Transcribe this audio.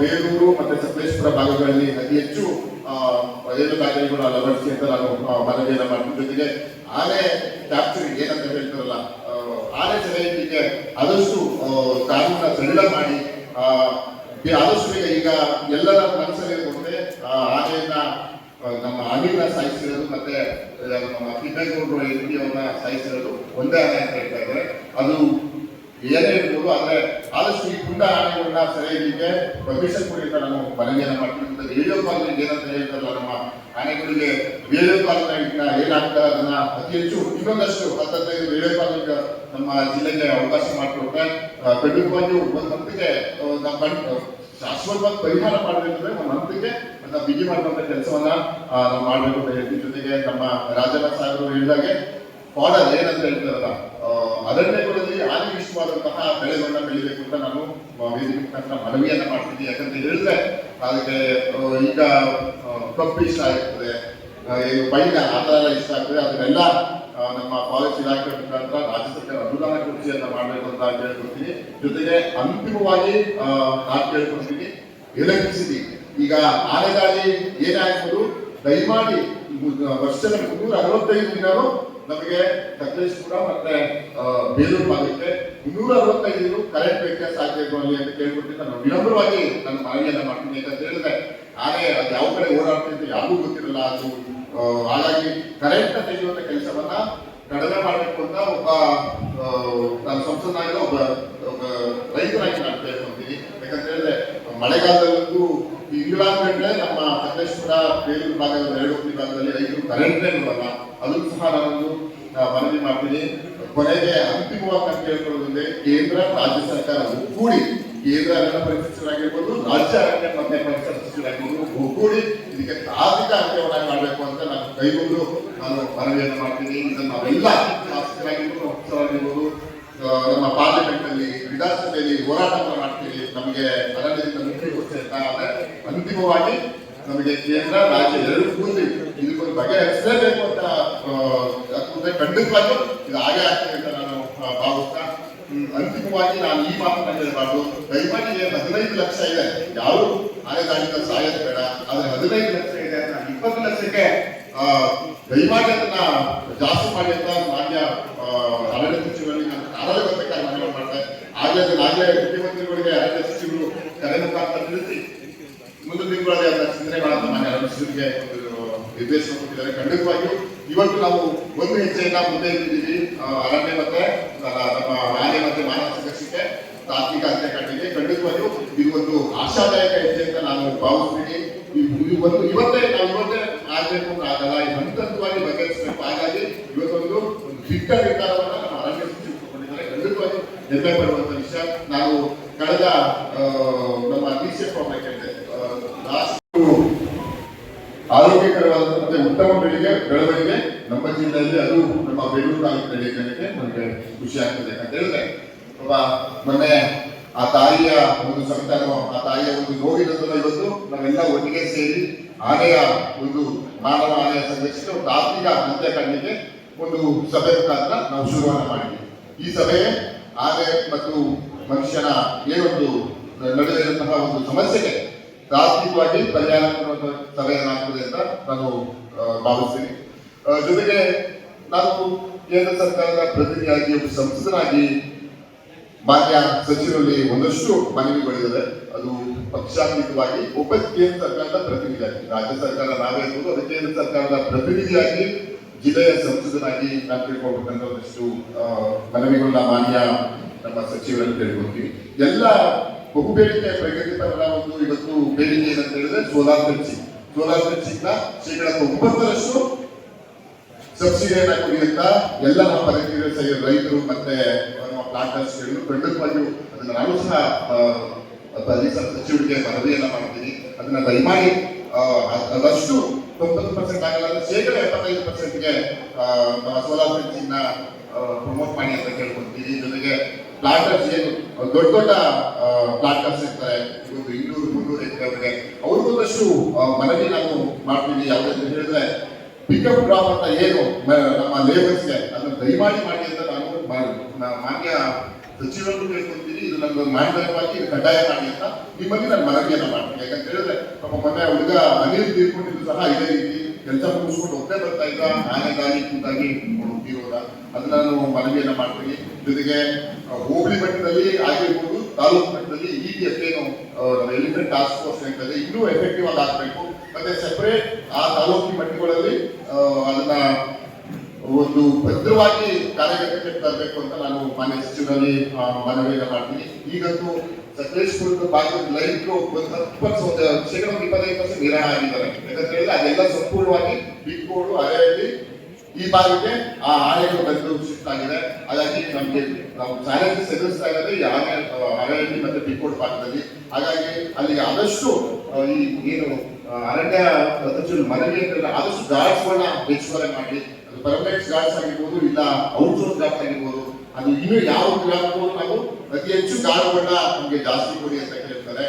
ಬೇಲೂರು ಮತ್ತೆ ಸಕಲೇಶ್ಪುರ ಭಾಗಗಳಲ್ಲಿ ಅತಿ ಹೆಚ್ಚು ಏನು ದಾಖಲೆಗಳು ಅಳವಡಿಸಿ ಅಂತ ನಾನು ಮನವಿಯನ್ನು ಮಾಡ್ತೀನಿ. ಜೊತೆಗೆ ಆನೆ ಕ್ಯಾಪ್ಚರಿಂಗ್ ಏನಂತ ಹೇಳ್ತಾರಲ್ಲ ಆನೆ ಚಲಿಕೆ ಆದಷ್ಟು ಕಾನೂನ ಸಡಿಲ ಮಾಡಿ ಆದಷ್ಟು ಬೇಗ ಈಗ ಎಲ್ಲರ ಮನಸ್ಸಲ್ಲಿ ಮುಂದೆ ಆನೆಯನ್ನ ನಮ್ಮ ಅನಿಲ್ನ ಸಾಯಿಸಿರೋದು ಮತ್ತೆ ನಮ್ಮ ನಮ್ಮ ತಿಮ್ಮೇಗೌಡರು ಎನ್ಟಿಯವ್ರನ್ನ ಸಾಯಿಸಿರೋದು ಒಂದೇ ಆನೆ ಅಂತ ಹೇಳ್ತಾ ಇದ್ದಾರೆ. ಅದು ಏನೇ ಇರ್ಬೋದು, ಆದರೆ ಆದಷ್ಟು ಈ ಪುಂಡ ಆನೆಗಳನ್ನ ಸೆರೆ ಹಿಡಿಲಿಕ್ಕೆ ಪರ್ಮಿಷನ್ ಕೊಡಿ ಅಂತ ನಾನು ಮನವಿಯನ್ನ ಮಾಡ್ತೀನಿ. ಮತ್ತೆ ರೇಡಿಯೋ ಕಾಲ್ ಏನಂತ ಹೇಳ್ತಾರಲ್ಲ ನಮ್ಮ ಆನೆಗಳಿಗೆ ರೇಡಿಯೋ ಕಾಲ್ ಏನಾಗ್ತಾ ಅದನ್ನ ಅತಿ ಹೆಚ್ಚು ಇನ್ನೊಂದಷ್ಟು ಹತ್ತೈದು ರೇಡಿಯೋ ಕಾಲ್ ನಮ್ಮ ಜಿಲ್ಲೆಗೆ ಅವಕಾಶ ಮಾಡಿಕೊಟ್ರೆ ಖಂಡಿತವಾಗಿ ಒಂದು ಹಂತಕ್ಕೆ ನಮ್ಮ ಶಾಶ್ವತವಾಗಿ ಪರಿಹಾರ ಮಾಡಬೇಕಂದ್ರೆ ಒಂದು ಹಂತಕ್ಕೆ ಅದನ್ನ ಬಿಗಿ ಮಾಡುವಂತ ಕೆಲಸವನ್ನ ನಾವು ಮಾಡಬೇಕು ಜೊತೆಗೆ ನಮ್ಮ ರಾಜನ ಸಾಹೇಬರು ಹೇಳಿದಾಗೆ ಫಾಡರ್ ಏನಂತ ಹೇಳ್ತಾರಲ್ಲ ಅರಣ್ಯಗಳಲ್ಲಿ ಆದಿವಿಷ್ಟವಾದಂತಹ ಬೆಳೆಗಳನ್ನ ಬೆಳಿಬೇಕು ಅಂತ ನಾನು ವೇದಿಕೆ ಮುಖಾಂತರ ಮನವಿಯನ್ನ ಮಾಡ್ತೀನಿ ಯಾಕಂತ ಹೇಳಿದ್ರೆ, ಅದಕ್ಕೆ ಈಗ ಕಬ್ಬು ಇಷ್ಟ ಆಗ್ತದೆ ಏನು ಆ ಥರ ಇಷ್ಟ ಆಗ್ತದೆ. ಅದನ್ನೆಲ್ಲ ನಮ್ಮ ಫಾರೆಸ್ಟ್ ಇಲಾಖೆ ಮುಖಾಂತರ ರಾಜ್ಯ ಸರ್ಕಾರ ಅನುದಾನ ಅಂತ ಮಾಡಬೇಕು ಅಂತ ಕೇಳ್ಕೊಳ್ತೀನಿ. ಜೊತೆಗೆ ಅಂತಿಮವಾಗಿ ನಾನು ಕೇಳ್ಕೊಳ್ತೀನಿ ಎಲೆಕ್ಟ್ರಿಸಿಟಿ ಈಗ ಆನೆದಾಳಿ ಏನೇ ದಯಮಾಡಿ ವರ್ಷದ ಮುನ್ನೂರ ಅರವತ್ತೈದು ದಿನಗಳು ನಮಗೆ ಸಕಲೇಶ್ಪುರ ಮತ್ತೆ ಆ, ಬೇಲೂರು ಭಾಗಕ್ಕೆ ಇನ್ನೂರ ಅರವತ್ತೈದು ಕರೆಂಟ್ ವ್ಯತ್ಯಾಸ ಆಗಬೇಕು ಅಲ್ಲಿ ಅಂತ ಕೇಳ್ಬಿಟ್ಟು ನಾನು ವಿನಮ್ರವಾಗಿ ನನ್ನ ಮನವಿಯನ್ನ ಮಾಡ್ತೀನಿ ಯಾಕಂತ ಹೇಳಿದೆ. ಆದರೆ ಅದು ಯಾವ ಕಡೆ ಓಡಾಡ್ತಿದ್ದು ಅಂತ ಯಾರಿಗೂ ಗೊತ್ತಿರಲ್ಲ. ಅದು ಹಾಗಾಗಿ ಕರೆಂಟ್ ತೆಗೆಯುವಂತ ಕೆಲಸವನ್ನ ಕಡಿಮೆ ಮಾಡಬೇಕು ಅಂತ ಒಬ್ಬ ನನ್ನ ನಾನು ಸಂಸದನಾಗಿರೋ ಒಬ್ಬ ಒಬ್ಬ ರೈತರಾಗಿ ನಾನು ಕೇಳ್ಕೊಂತೀನಿ. ಯಾಕಂತ ಹೇಳಿದ್ರೆ ಮಳೆಗಾಲದಲ್ಲಂತೂ ಇಂಗ್ಲಾಂಡ್ಗಂಡ್ಲೆ ನಮ್ಮ ಸಕಲೇಶ್ವರ ಬೇಲೂರು ಭಾಗದಲ್ಲಿ ಎರಡು ಭಾಗದಲ್ಲಿ ರೈತರು ಕರೆಂಟೇ ನೋಡಲ್ಲ ಅದನ್ನು ಸಹ ನಾನೊಂದು ಮನವಿ ಮಾಡ್ತೀನಿ. ಕೊನೆಗೆ ಅಂತಿಮವಾಗಿ ನಾನು ಕೇಳ್ಕೊಳ್ಳೋದಂದ್ರೆ ಕೇಂದ್ರ, ರಾಜ್ಯ ಸರ್ಕಾರ ಒಗ್ಗೂಡಿ ಕೇಂದ್ರ ಅರಣ್ಯ ಪರಿಸ್ಥಿತಿಗಳಾಗಿರ್ಬೋದು ರಾಜ್ಯ ಅರಣ್ಯ ಮತ್ತೆ ಪರಿಸರ ಸಚಿವರಾಗಿರ್ಬೋದು ಒಗ್ಗೂಡಿ ಇದಕ್ಕೆ ತಾರ್ಕಿಕ ಅಂತ್ಯವನ್ನಾಗಿ ಮಾಡಬೇಕು ಅಂತ ನಾನು ಕೈಗೊಂಡು ನಾನು ಮನವಿಯನ್ನು ಮಾಡ್ತೀನಿ. ಇದನ್ನು ನಾವೆಲ್ಲ ಶಾಸಕರಾಗಿರ್ಬೋದು ನಮ್ಮ ಪಾರ್ಲಿಮೆಂಟ್ ಅಲ್ಲಿ ವಿಧಾನಸಭೆಯಲ್ಲಿ ಹೋರಾಟವನ್ನು ಮಾಡ್ತೀವಿ. ನಮಗೆ ಅರಣ್ಯದಿಂದ ಮುಕ್ತಿ ಕೊಡ್ತೇವೆ ಅಂತ ಅಂತಿಮವಾಗಿ ನಮಗೆ ಕೇಂದ್ರ, ರಾಜ್ಯ ಎರಡು ಕೂಡಿ ಇದಕ್ಕೊಂದು ಬಗೆಹರಿಸಲೇಬೇಕು ಅಂತ ಖಂಡಿತವಾಗಿ ಇದು ಹಾಗೆ ಆಗ್ತದೆ ಅಂತ ನಾನು ಭಾವಿಸ್ತಾ ಅಂತಿಮವಾಗಿ ನಾನು ಈ ಮಾತನ್ನ ಹೇಳಬಾರ್ದು. ದಯಮಾಡಿ ಏನು ಹದಿನೈದು ಲಕ್ಷ ಇದೆ. ಯಾರು ಆನೆದಾಳಿಯಿಂದ ಸಾಯೋದು ಬೇಡ. ಆದ್ರೆ ಹದಿನೈದು ಲಕ್ಷ ಇದೆ ಇಪ್ಪತ್ತು ಲಕ್ಷಕ್ಕೆ ದಯಮಾಡಿ ಅದನ್ನ ಜಾಸ್ತಿ ಮಾಡಿ ಅಂತ ಮಾನ್ಯ ಆ, ಅರಣ್ಯ ಸಚಿವರಲ್ಲಿ ನಾನು ಕಾಲದ ಗೊತ್ತಕ್ಕಾಗಿ ಮನವಿ ಮಾಡ್ತಾರೆ ಆಗ್ಲೇ ಅದನ್ನ ಆಗ್ಲೇ ಮುಖ್ಯಮಂತ್ರಿಗಳಿಗೆ ಅರಣ್ಯ ಸಚಿವರು ಕರೆ ಮುಖಾಂತರ ತಿಳಿಸಿ ಮುಂದಿನ ದಿನಗಳಲ್ಲಿ ಮಾಡೋಣ ಮಾನ್ಯ ಸಚಿವರಿಗೆ ಒಂದು ನಿರ್ದೇಶನ ಕೊಟ್ಟಿದ್ದಾರೆ. ಖಂಡಿತವಾಗಿಯೂ ಇವತ್ತು ನಾವು ಒಂದು ಹೆಜ್ಜೆಯನ್ನ ಮುಂದೆ ಇಟ್ಟಿದ್ದೀವಿ ಅರಣ್ಯ ಮತ್ತೆ ನಮ್ಮ ಆನೆ ಮತ್ತೆ ಮಾನವ ಸಂಘರ್ಷಕ್ಕೆ ತಾತ್ವಿಕ ಅಂತ ಕಂಡಿದೆ ಖಂಡಿತವಾಗಿಯೂ ಇದು ಒಂದು ಆಶಾದಾಯಕ ಹೆಜ್ಜೆ ಅಂತ ನಾನು ಭಾವಿಸ್ತೀನಿ. ಒಂದು ಇವತ್ತೇ, ನಾವು ಇವತ್ತೇ ಆಗಬೇಕು ಅಂತ ಆಗಲ್ಲ. ಈ ಹಂತ ಬಗೆಹರಿಸಬೇಕು. ಹಾಗಾಗಿ ಇವತ್ತೊಂದು ಒಂದು ದಿಟ್ಟ ನಿರ್ಧಾರವನ್ನು ನಮ್ಮ ಅರಣ್ಯ ಸಚಿವರು ತಗೊಂಡಿದ್ದಾರೆ ಖಂಡಿತವಾಗಿಯೂ ಹೆಮ್ಮೆ ಪಡುವಂತ ವಿಷಯ. ನಾವು ಕಳೆದ ನಮ್ಮ ಡಿಸಿಎಫ್ ಅವ್ರನ್ನ ಉತ್ತಮ ಬೆಳೆಗೆ ಬೆಳವಣಿಗೆ ನಮ್ಮ ಜಿಲ್ಲೆಯಲ್ಲಿ ಅದು ನಮ್ಮ ಬೆಂಗಳೂರು ತಾಲೂಕು ನಡೆಯಕ್ಕೆ ನಮಗೆ ಖುಷಿ ಆಗ್ತದೆ ಅಂತ ಹೇಳಿದ್ರೆ ಒಬ್ಬ ಮೊನ್ನೆ ಆ ತಾಯಿಯ ಒಂದು ಸಂತಾನ, ಆ ತಾಯಿಯ ಒಂದು ನೋವಿನದನ್ನ ಇವತ್ತು ನಾವೆಲ್ಲ ಒಟ್ಟಿಗೆ ಸೇರಿ ಆನೆಯ ಒಂದು ಮಾನವ ಆನೆಯ ಸಂಘರ್ಷಕ್ಕೆ ಒಂದು ಆರ್ಥಿಕ ಅಂತ್ಯ ಕಾಣಲಿಕ್ಕೆ ಒಂದು ಸಭೆ ಮುಖಾಂತರ ನಾವು ಶುರುವನ್ನು ಮಾಡಿದ್ವಿ. ಈ ಸಭೆ ಆನೆ ಮತ್ತು ಮನುಷ್ಯನ ಏನೊಂದು ನಡೆದಿರುವಂತಹ ಒಂದು ಸಮಸ್ಯೆಗೆ ತಾತ್ವಿಕವಾಗಿ ಕಲ್ಯಾಣ ಆಗ್ತದೆ ಅಂತ ನಾನು ಭಾವಿಸ್ತೀನಿ. ಜೊತೆಗೆ ನಾನು ಕೇಂದ್ರ ಸರ್ಕಾರದ ಪ್ರತಿನಿಧಿಯಾಗಿ ಒಬ್ಬ ಸಂಸದನಾಗಿ ಮಾನ್ಯ ಸಚಿವರಲ್ಲಿ ಒಂದಷ್ಟು ಮನವಿಗಳಿದೆ ಅದು ಪಕ್ಷಾತೀತವಾಗಿ ಒಬ್ಬ ಕೇಂದ್ರ ಸರ್ಕಾರದ ಪ್ರತಿನಿಧಿಯಾಗಿ, ರಾಜ್ಯ ಸರ್ಕಾರ ನಾವೇ ಇರ್ಬೋದು ಅದು ಕೇಂದ್ರ ಸರ್ಕಾರದ ಪ್ರತಿನಿಧಿಯಾಗಿ ಜಿಲ್ಲೆಯ ಸಂಸದನಾಗಿ ನಾನು ತಿಳ್ಕೊಳ್ಬೇಕಂತ ಒಂದಷ್ಟು ಮನವಿಗಳನ್ನ ಮಾನ್ಯ ನಮ್ಮ ಸಚಿವರಲ್ಲಿ ತಿಳ್ಕೊಳ್ತೀವಿ ಎಲ್ಲ ಬಹುಬೇಡಿಕೆ ಪ್ರಗತಿಪರರ ಒಂದು ಇವತ್ತು ಬೇಡಿಕೆ ಏನಂತ ಹೇಳಿದ್ರೆ ಸೋಲಾರ್ ಫೆನ್ಸಿಂಗ್ ಸೋಲಾರ್ ಫೆನ್ಸಿಂಗ್ ಶೇಕಡ ತೊಂಬತ್ತರಷ್ಟು ಸಬ್ಸಿಡಿಯನ್ನ ಅಂತ ಎಲ್ಲ ನಮ್ಮ ಸಹ ರೈತರು ಮತ್ತೆ ನಮ್ಮ ಪ್ಲಾಂಟರ್ಸ್ ಖಂಡಿತವಾಗಿಯೂ ಅದನ್ನ ನಾನು ಸಹ ಸಚಿವರಿಗೆ ಮನವಿಯನ್ನ ಮಾಡ್ತೀನಿ. ಅದನ್ನ ದಯಮಾಡಿ ಅದಷ್ಟು ತೊಂಬತ್ತು ಪರ್ಸೆಂಟ್ ಆಗಲ್ಲ ಶೇಕಡ ಎಪ್ಪತ್ತೈದು ಪರ್ಸೆಂಟ್ಗೆ ಸೋಲಾರ್ ಫೆನ್ಸಿಂಗ್ ಪ್ರಮೋಟ್ ಮಾಡಿ ಅಂತ ಕೇಳ್ಕೊಳ್ತೀನಿ. ಜೊತೆಗೆ ಪ್ಲಾಂಟರ್ಸ್ ಏನು ದೊಡ್ಡ ದೊಡ್ಡ ಪ್ಲಾಟರ್ಸ್ ಇರ್ತಾರೆ. ಒಂದು ಇನ್ನೂರು ಮುನ್ನೂರು ಎಕರೆ ಅವ್ರಿಗೊಂದಷ್ಟು ಮನವಿ ನಾನು ಮಾಡ್ತೀವಿ ಯಾವ್ದಂತ ಹೇಳಿದ್ರೆ ಪಿಕಪ್ ಡ್ರಾಪ್ ಅಂತ ಏನು ನಮ್ಮ ಲೇಬರ್ಸ್ಗೆ ಅದನ್ನ ದಯಮಾಡಿ ಮಾಡಿ ಅಂತ ನಾನು ಮಾನ್ಯ ಸಚಿವರನ್ನು ಕೇಳ್ಕೊಂತೀನಿ ಇದು ನನ್ನ ಮಾನದಂಡವಾಗಿ ಇದು ಕಡ್ಡಾಯ ಮಾಡಿ ಅಂತ ನಿಮ್ಮಲ್ಲಿ ನಾನು ಮನವಿಯನ್ನ ಮಾಡ್ತೀನಿ. ಯಾಕಂತ ಹೇಳಿದ್ರೆ, ಪಾಪ ಮೊನ್ನೆ ಹುಡುಗ ಅನಿಲ್ ತೀರ್ಕೊಂಡಿದ್ರು ಸಹ ಇದೇ ರೀತಿ. ಕೆಲಸ ಮುಗಿಸ್ಕೊಂಡು ಒಬ್ಬನೇ ಬರ್ತಾ ಇದ್ದ. ಆನೆ ಗಾಳಿ ಕೂತಾಗಿ ತೀರೋದ ಅದನ್ನ ನಾನು ಮನವಿಯನ್ನ ಮಾಡ್ತೀನಿ. ಜೊತೆಗೆ ಹೋಬಳಿ ಮಟ್ಟದಲ್ಲಿ ಆಗಿರ್ಬೋದು, ತಾಲೂಕು ಮಟ್ಟದಲ್ಲಿ ಈ ರೀತಿಯ ಎಫ್ ಏನು ಎಲಿಮೆಂಟ್ ಟಾಸ್ಕ್ ಫೋರ್ಸ್ ಅಂತದೆ ಇನ್ನೂ ಎಫೆಕ್ಟಿವ್ ಆಗಿ ಆಗಬೇಕು. ಮತ್ತೆ ಸೆಪರೇಟ್ ಆ ತಾಲೂಕಿನ ಮಟ್ಟಗಳಲ್ಲಿ ಅದನ್ನ ಒಂದು ಭದ್ರವಾಗಿ ಕಾರ್ಯಗತಕ್ಕೆ ತರಬೇಕು ಅಂತ ನಾನು ಮಾನ್ಯ ಸಚಿವರಲ್ಲಿ ಮನವಿಯನ್ನು ಮಾಡ್ತೀನಿ. ಈಗಂತೂ ಸಕಲೇಶ್ಪುರ ಭಾಗದ ಲೈಟ್ ಒಂದು ಹತ್ತು ಪರ್ಸೆಂಟ್ ಶೇಕಡ ಒಂದು ಇಪ್ಪತ್ತೈದು ಪರ್ಸೆಂಟ್ ನಿರ್ಣಯ ಆಗಿದ್ದಾರೆ. ಯಾಕಂತ ಹೇಳಿದ್ರೆ ಅದೆಲ್ಲ ಸಂಪೂರ್ಣವಾಗಿ ಬಿಟ್ಕೊಂಡು ಅರೆಯಲ್ಲಿ ಈ ಭಾಗಕ್ಕೆ ಆ ಆನೆಗಳು ಬಂದು ಶಿಫ್ಟ್ ಆಗಿದೆ ಹಾಗಾಗಿ ನಮಗೆ ನಾವು ಚಾಲೆಂಜಸ್ ಎದುರಿಸ್ತಾ ಇರೋದು ಈ ಅರಣ್ಯ ಮತ್ತೆ ಬಿಟ್ಕೋಡ್ ಭಾಗದಲ್ಲಿ. ಹಾಗಾಗಿ ಅಲ್ಲಿ ಆದಷ್ಟು ಈ ಏನು ಅರಣ್ಯ ಪ್ರದರ್ಶನ ಮನವಿ ಆದಷ್ಟು ಗಾರ್ಡ್ಸ್ಗಳನ್ನ ಹೆಚ್ಚುವರೆ ಮಾಡಿ, ಅದು ಪರ್ಮನೆಂಟ್ ಗಾರ್ಡ್ಸ್ ಆಗಿರ್ಬೋದು, ಇಲ್ಲ ಔಟ್ಸೋರ್ ಗಾರ್ಡ್ಸ್ ಆಗಿರ್ಬೋದು, ಅದು ಇನ್ನೂ ಯಾವ ಗ್ರಾಮಗಳು ನಾವು ಅತಿ ಹೆಚ್ಚು ಗಾರ್ಡ್ಗಳನ್ನ ನಮಗೆ ಜಾಸ್ತಿ ಕೊಡಿ ಅಂತ ಕೇಳ್ತಾರೆ